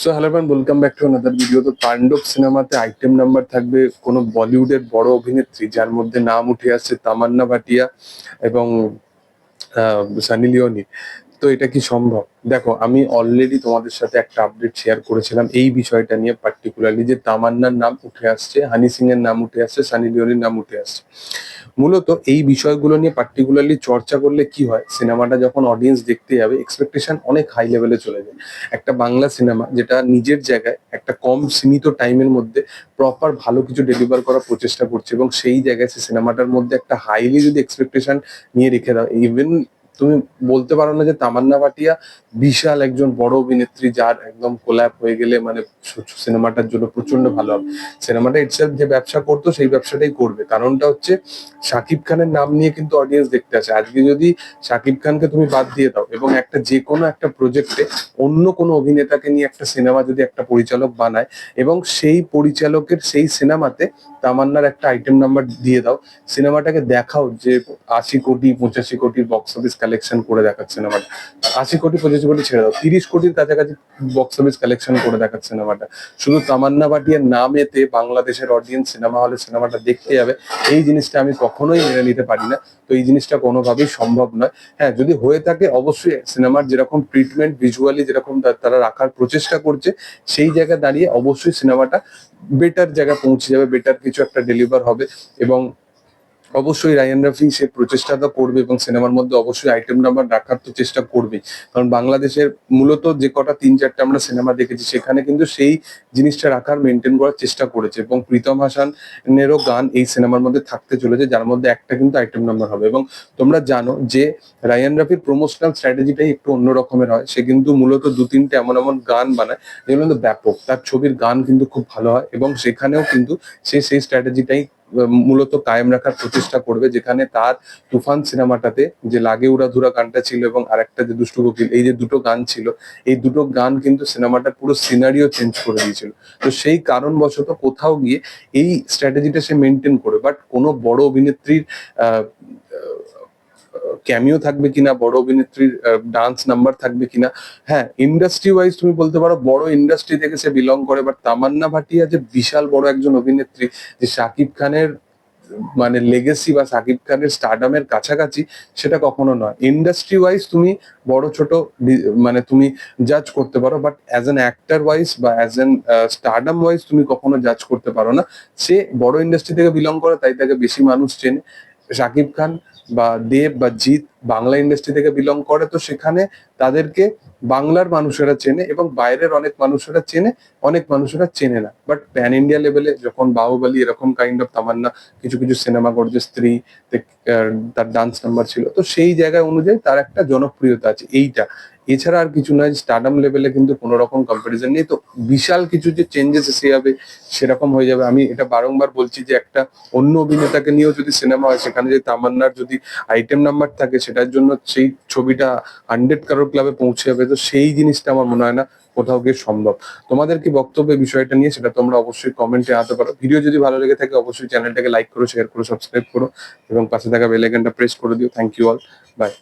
So hello man welcome back to another video তো তাণ্ডব সিনেমাতে item number থাকবে, কোনো বলিউডের বড় অভিনেত্রী, যার মধ্যে নাম উঠে আসছে তামান্না ভাটিয়া এবং সানি লিওনি। তো এটা কি সম্ভব? দেখো, আমি অলরেডি তোমাদের সাথে একটা আপডেট শেয়ার করেছিলাম। এই বিষয়টা নিয়ে পার্টিকুলারলি যে তামান্নার নাম উঠে আসছে, হানি সিং এর নাম উঠে আসছে, সানি লিওনির নাম উঠে আসছে। মূলত এই বিষয়গুলো নিয়ে পার্টিকুলারলি চর্চা করলে কি হয়? সিনেমাটা যখন অডিয়েন্স দেখতে যাবে এক্সপেকটেশন অনেক হাই লেভেলে চলে যায়। একটা বাংলা সিনেমা যেটা নিজের জায়গায় একটা কম সীমিত টাইমের মধ্যে প্রপার ভালো কিছু ডেলিভার করার প্রচেষ্টা করছে এবং সেই জায়গায় সে সিনেমাটার মধ্যে একটা হাইলি যদি এক্সপেকটেশন নিয়ে রেখে দাও ইভেন তুমি বলতে পারো না যে তামান্না ভাটিয়া বিশাল একজন বড় অভিনেত্রী যার একদম কোল্যাপ হয়ে গেলে মানে সিনেমাটার জন্য প্রচণ্ড ভালো হবে। সিনেমাটা ইটসেলফ যে ব্যবসা করতো সেই ব্যবসাটাই করবে। কারণটা হচ্ছে শাকিব খানের নাম নিয়ে কিন্তু অডিয়েন্স দেখতে আসে। আজকে যদি শাকিব খানকে তুমি বাদ দিয়ে দাও এবং একটা যে কোনো একটা প্রজেক্টে অন্য কোনো অভিনেতাকে নিয়ে একটা সিনেমা যদি একটা পরিচালক বানায় এবং সেই পরিচালকের সেই সিনেমাতে তামান্নার একটা আইটেম নাম্বার দিয়ে দাও। সিনেমাটাকে দেখাও যে আশি কোটি, পঁচাশি কোটি বক্স অফিস কালেকশন করে দেখাচ্ছে সিনেমাটা। আশি কোটি, পঁচাশি কোটি ছেড়ে দাও। তিরিশ কোটির কাছাকাছি বক্স অফিস কালেকশন করে দেখাচ্ছে সিনেমাটা। শুধু তামান্না ভাটিয়ার নামেতে বাংলাদেশের অডিয়েন্স সিনেমা হলে সিনেমাটা দেখতে যাবে। এই জিনিসটা আমি কখনোই মেনে নিতে পারি না। তো এই জিনিসটা কোনোভাবেই সম্ভব নয়। হ্যাঁ যদি হয়ে থাকে অবশ্যই সিনেমার যেরকম ট্রিটমেন্ট ভিজুয়ালি যেরকম তারা রাখার প্রচেষ্টা করছে, সেই জায়গায় দাঁড়িয়ে অবশ্যই সিনেমাটা বেটার জায়গায় পৌঁছে যাবে বেটার কিছু একটা ডেলিভার হবে এবং অবশ্যই রায়ান রাফি সে প্রচেষ্টাটা করবে এবং সিনেমার মধ্যে অবশ্যই আইটেম নাম্বার রাখার তো চেষ্টা করবেই। কারণ বাংলাদেশের মূলত যে কটা তিন চারটে আমরা সিনেমা দেখেছি, সেখানে কিন্তু সেই জিনিসটা রাখার মেনটেন করার চেষ্টা করেছে এবং প্রীতম হাসানেরও গান এই সিনেমার মধ্যে থাকতে চলেছে, যার মধ্যে একটা কিন্তু আইটেম নাম্বার হবে। এবং তোমরা জানো যে রায়ান রাফির প্রমোশনাল স্ট্র্যাটেজিটাই একটু অন্য রকমের হয়। সে কিন্তু মূলত দু তিনটে এমন এমন গান বানায় যেগুলো কিন্তু ব্যাপক। তার ছবির গান কিন্তু খুব ভালো হয় এবং সেখানেও কিন্তু সে সেই স্ট্র্যাটেজিটাই মূলত কায়েম রাখার প্রচেষ্টা করবে, যেখানে তার তুফান সিনেমাটাতে যে লাগে উড়াধুরা গানটা ছিল এবং আরেকটা যে দুষ্টু কোকিল, এই যে দুটো গান ছিল, এই দুটো গান কিন্তু সিনেমাটার পুরো সিনারিও চেঞ্জ করে দিয়েছিল। তো সেই কারণবশত কোথাও গিয়ে এই স্ট্র্যাটেজিটা সে মেনটেন করে বাট কোনো বড় অভিনেত্রীর ক্যামিও থাকবে কিনা, বড় অভিনেত্রীর ডান্স নাম্বার থাকবে কিনা। হ্যাঁ ইন্ডাস্ট্রি ওয়াইজ তুমি বলতে পারো, বড় ইন্ডাস্ট্রি থেকে সে বিলং করে বাট তামান্না ভাটিয়া যে বিশাল বড় একজন অভিনেত্রী, যে শাকিব খানের মানে লেগেসি বা সাকিব খানের স্টারডামের কাছাকাছি, সেটা কখনো নয়। ইন্ডাস্ট্রি ওয়াইজ তুমি বড়, ছোট মানে তুমি জাজ করতে পারো but as an actor wise বা অ্যাজ অ্যান স্টারডাম ওয়াইজ তুমি কখনো জাজ করতে পারো না। সে বড় ইন্ডাস্ট্রি থেকে বিলং করে, তাই তাকে বেশি মানুষ চেনে। শাকিব খান বা দেব বা জিৎ বাংলা ইন্ডাস্ট্রি থেকে বিলং করে, তো সেখানে তাদেরকে বাংলার মানুষেরা চেনে এবং বাইরের অনেক মানুষেরা চেনে, অনেক মানুষেরা চেনে না। বাট প্যান ইন্ডিয়া লেভেলে যখন বাহুবলী এরকম কাইন্ড অফ তামান্না, কিছু কিছু সিনেমা করছে, স্ত্রী তার ডান্স নাম্বার ছিল, তো সেই জায়গা অনুযায়ী তার একটা জনপ্রিয়তা আছে, এইটা। এছাড়া আর কিছু নয় স্টারডাম লেভেলে কিন্তু কোনো রকম কম্পারিজন নেই। তো বিশাল কিছু যে চেঞ্জেস এসে যাবে, সেরকম হয়ে যাবে। আমি এটা বারংবার বলছি যে একটা অন্য অভিনেতাকে নিয়েও যদি সিনেমা হয়, সেখানে যদি তামান্নার যদি আইটেম নাম্বার থাকে, সেটার জন্য সেই ছবিটা হান্ড্রেড কারোর ক্লাবে পৌঁছে যাবে। তো সেই জিনিসটা আমার মনে হয় না কোথাও গিয়ে সম্ভব। তোমাদের কি বক্তব্য বিষয়টা নিয়ে, সেটা তোমরা অবশ্যই কমেন্টে আনতে পারো। ভিডিও যদি ভালো লেগে থাকে, অবশ্যই চ্যানেলটাকে লাইক করো শেয়ার করো সাবস্ক্রাইব করো, এবং পাশে থাকা বেল প্রেস করে দিও। Thank you all by